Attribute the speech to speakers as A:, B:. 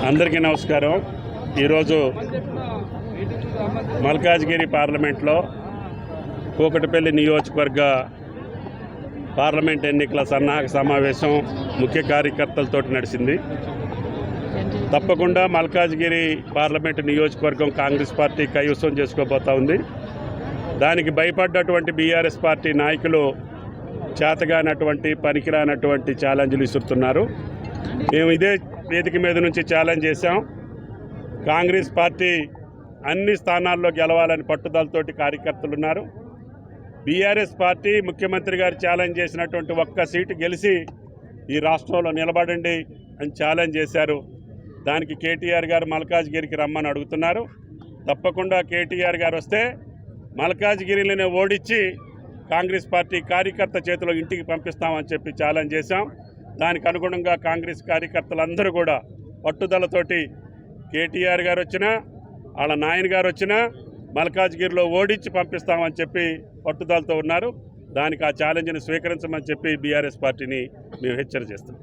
A: అందరికీ నమస్కారం. ఈరోజు మల్కాజ్గిరి పార్లమెంట్లో కూకటిపల్లి నియోజకవర్గ పార్లమెంట్ ఎన్నికల సన్నాహక సమావేశం ముఖ్య కార్యకర్తలతో నడిచింది. తప్పకుండా మల్కాజ్గిరి పార్లమెంటు నియోజకవర్గం కాంగ్రెస్ పార్టీ కైవసం చేసుకోబోతా ఉంది. దానికి భయపడ్డటువంటి బీఆర్ఎస్ పార్టీ నాయకులు చేతగానటువంటి పనికిరానటువంటి ఛాలెంజ్లు ఇస్తున్నారు మేము ఇదే వేదిక మీద నుంచి ఛాలెంజ్ చేశాం. కాంగ్రెస్ పార్టీ అన్ని స్థానాల్లో గెలవాలని పట్టుదలతోటి కార్యకర్తలు ఉన్నారు. బీఆర్ఎస్ పార్టీ ముఖ్యమంత్రి గారు ఛాలెంజ్ చేసినటువంటి ఒక్క సీటు గెలిచి ఈ రాష్ట్రంలో నిలబడండి అని ఛాలెంజ్ చేశారు. దానికి కేటీఆర్ గారు మల్కాజ్గిరికి రమ్మని అడుగుతున్నారు. తప్పకుండా కేటీఆర్ గారు వస్తే మల్కాజ్గిరిలోనే ఓడించి కాంగ్రెస్ పార్టీ కార్యకర్త చేతిలో ఇంటికి పంపిస్తామని చెప్పి ఛాలెంజ్ చేశాం. దానికి అనుగుణంగా కాంగ్రెస్ కార్యకర్తలందరూ కూడా పట్టుదలతోటి కేటీఆర్ గారు వచ్చినా వాళ్ళ నాయన గారు వచ్చినా మల్కాజ్గిరిలో ఓడించి పంపిస్తామని చెప్పి పట్టుదలతో ఉన్నారు. దానికి ఆ ఛాలెంజ్ని స్వీకరించమని చెప్పి బీఆర్ఎస్ పార్టీని మేము హెచ్చరిక చేస్తాం